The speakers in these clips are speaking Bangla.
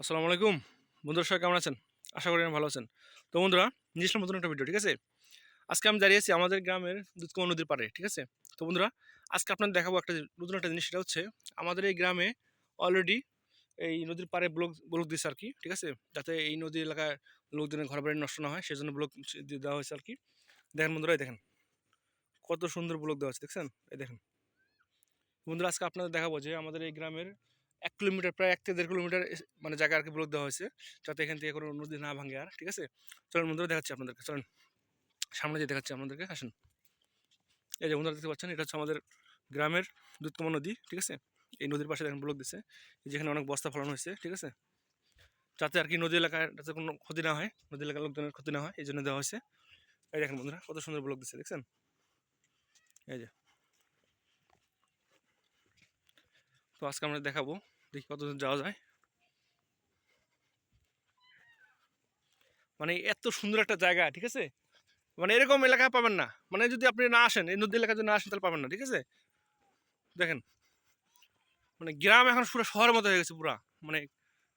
আসসালামু আলাইকুম। বন্ধুরা, সবাই কেমন আছেন? আশা করি ভালো আছেন। তো বন্ধুরা আসলাম নতুন একটা ভিডিও ঠিক আছে? আজকে আমি দাঁড়িয়ে আছি আমাদের গ্রামের দুধকুমা নদীর পাড়ে, ঠিক আছে? তো বন্ধুরা, আজকে আপনাদের দেখাবো একটা নতুন একটা জিনিস, সেটা হচ্ছে আমাদের এই গ্রামে অলরেডি এই নদীর পাড়ে ব্লক ব্লক দিচ্ছে আর কি, ঠিক আছে? যাতে এই নদী এলাকায় লোকজনের ঘর বাড়ি নষ্ট না হয় সেই জন্য ব্লক দেওয়া হয়েছে আর কি। দেখেন বন্ধুরা, এই দেখেন। কত সুন্দর ব্লক দেওয়া আছে দেখছেন? এই দেখেন। বন্ধুরা, আজকে আপনাদের দেখাবো যে আমাদের এই গ্রামের এক কিলোমিটার, প্রায় এক থেকে দেড় কিলোমিটার মানে জায়গা আর কি ব্লক দেওয়া হয়েছে। যাতে এখান থেকে কোনো নদী না ভাঙে আর, ঠিক আছে? চলেন বন্ধুরা, দেখাচ্ছি আপনাদেরকে, চলেন। সামনে যে দেখাচ্ছি আপনাদেরকে, আসেন। এই যে বন্ধুরা, দেখতে পাচ্ছেন, এটা হচ্ছে আমাদের গ্রামের দুধকমা নদী, ঠিক আছে? এই নদীর পাশে দেখেন ব্লক দিচ্ছে যেখানে অনেক বস্তা ফলানো হয়েছে, ঠিক আছে? যাতে আর কি নদী এলাকায় যাতে কোনো ক্ষতি না হয়, নদী এলাকার লোকজনের ক্ষতি না হয়, এই জন্য দেওয়া হয়েছে। এই দেখেন বন্ধুরা, কত সুন্দর ব্লক দিচ্ছে দেখছেন? এই যে। তো আজকে আমরা দেখাবো দেখি কত যাওয়া যায়। মানে এত সুন্দর একটা জায়গা, ঠিক আছে? মানে এরকম এলাকায় পাবেন না। মানে যদি আপনি না আসেন, এই নদী এলাকায় যদি না আসেন, তাহলে পাবেন না, ঠিক আছে? দেখেন মানে গ্রাম এখন পুরো শহরের মতো হয়ে গেছে পুরা। মানে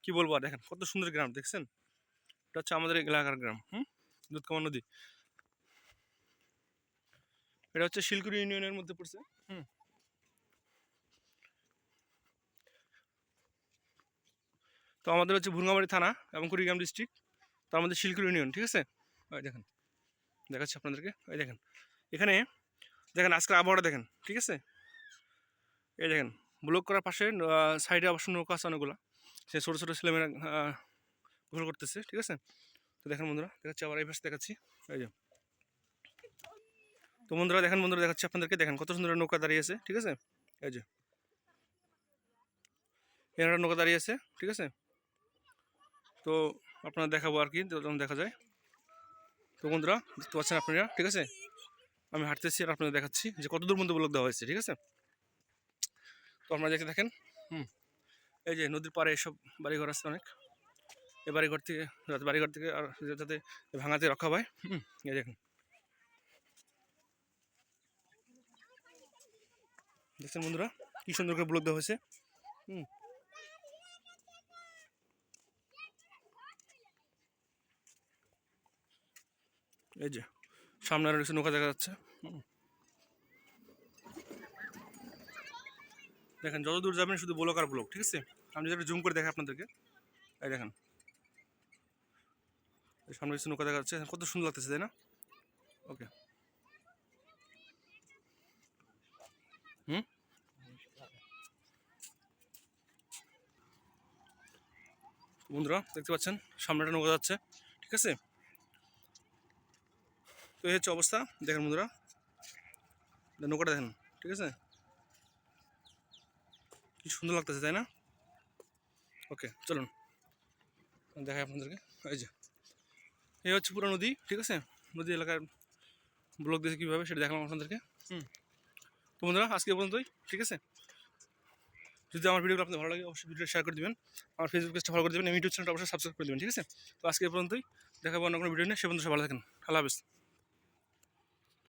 কি বলব দেখেন, কত সুন্দর গ্রাম, দেখছেন? এটা হচ্ছে আমাদের এলাকার গ্রাম, হুম? দুধকামা নদী। এটা হচ্ছে শিলকুড়ি ইউনিয়নের মধ্যে পড়ছে, হুম? তো আমাদের হচ্ছে ভুরঙ্গামারি থানা এবং কুড়িগ্রাম ডিস্ট্রিক্ট তো আমাদের শিলকুড়ি ইউনিয়ন ঠিক আছে? ওই দেখেন, দেখাচ্ছি আপনাদেরকে, ওই দেখেন। এখানে দেখেন, আজকের আবহাওয়াটা দেখেন, ঠিক আছে? এই দেখেন ব্লক করার পাশে সাইডে অবশ্য নৌকা আছে অনেকগুলো। সে ছোটো ছোটো ছেলেমেয়েরা গোসল করতেছে, ঠিক আছে? তো দেখেন বন্ধুরা, দেখাচ্ছি আবার এই পাশে দেখাচ্ছি, এই যে। তো বন্ধুরা, দেখেন বন্ধুরা, দেখাচ্ছি আপনাদেরকে, দেখেন কত সুন্দর নৌকা দাঁড়িয়ে আছে, ঠিক আছে? এই যে। এনারা নৌকা দাঁড়িয়ে আছে, ঠিক আছে? তো আপনারা দেখাবো আর কি যখন দেখা যায়। তো বন্ধুরা, দেখতে পাচ্ছেন আপনারা, ঠিক আছে? আমি হাঁটতেছি আর আপনাদের দেখাচ্ছি যে কত দূর পর্যন্ত ব্লক দেওয়া হয়েছে, ঠিক আছে? তো আপনারা দেখে দেখেন হুম। এই যে নদীর পাড়ে এসব বাড়িঘর আছে অনেক। এই বাড়িঘর থেকে, যাতে বাড়িঘর থেকে আর যাতে ভাঙাতে রক্ষা পায়, হুম, এই দেখেন। দেখছেন বন্ধুরা, কি সুন্দর করে ব্লক দেওয়া হয়েছে, হুম। এই যে সামনে আরও কিছু নৌকা দেখা যাচ্ছে। দেখেন, যত দূর যাবেন শুধু ব্লক আর ব্লক, ঠিক আছে? আমি যদি জুম করে দেখাই আপনাদেরকে। এই দেখেন। সামনে কিছু নৌকা দেখা যাচ্ছে। কত সুন্দর লাগতেছে, তাই না? ওকে। হুম? বন্ধুরা, দেখতে পাচ্ছেন? সামনে একটা নৌকা যাচ্ছে, ঠিক আছে? তো এই হচ্ছে অবস্থা। দেখেন বন্ধুরা। নৌকাটা দেখেন, ঠিক আছে? কি সুন্দর লাগতেছে, তাই না? ওকে, চলুন। দেখাই আপনাদেরকে। এই যে, এই হচ্ছে পুরো নদী, ঠিক আছে? নদী এলাকার ব্লক দিয়েছে কীভাবে সেটা দেখালাম আপনাদেরকে। হুম। তো বন্ধুরা, আজকে পর্যন্তই, ঠিক আছে? যদি আমার ভিডিওগুলো আপনাদের ভালো লাগে, অবশ্যই ভিডিও শেয়ার করে দেবেন। আমার ফেসবুক পেজটা ফলো করে দেবেন ইউটিউব চ্যানেলটা অবশ্যই সাবস্ক্রাইব করে দেবেন, ঠিক আছে? তো আজকে পর্যন্তই, দেখাবো অন্য কোনো ভিডিও নিয়ে, সে সব ভালো থাকেন। আল্লাহ হাফিজ।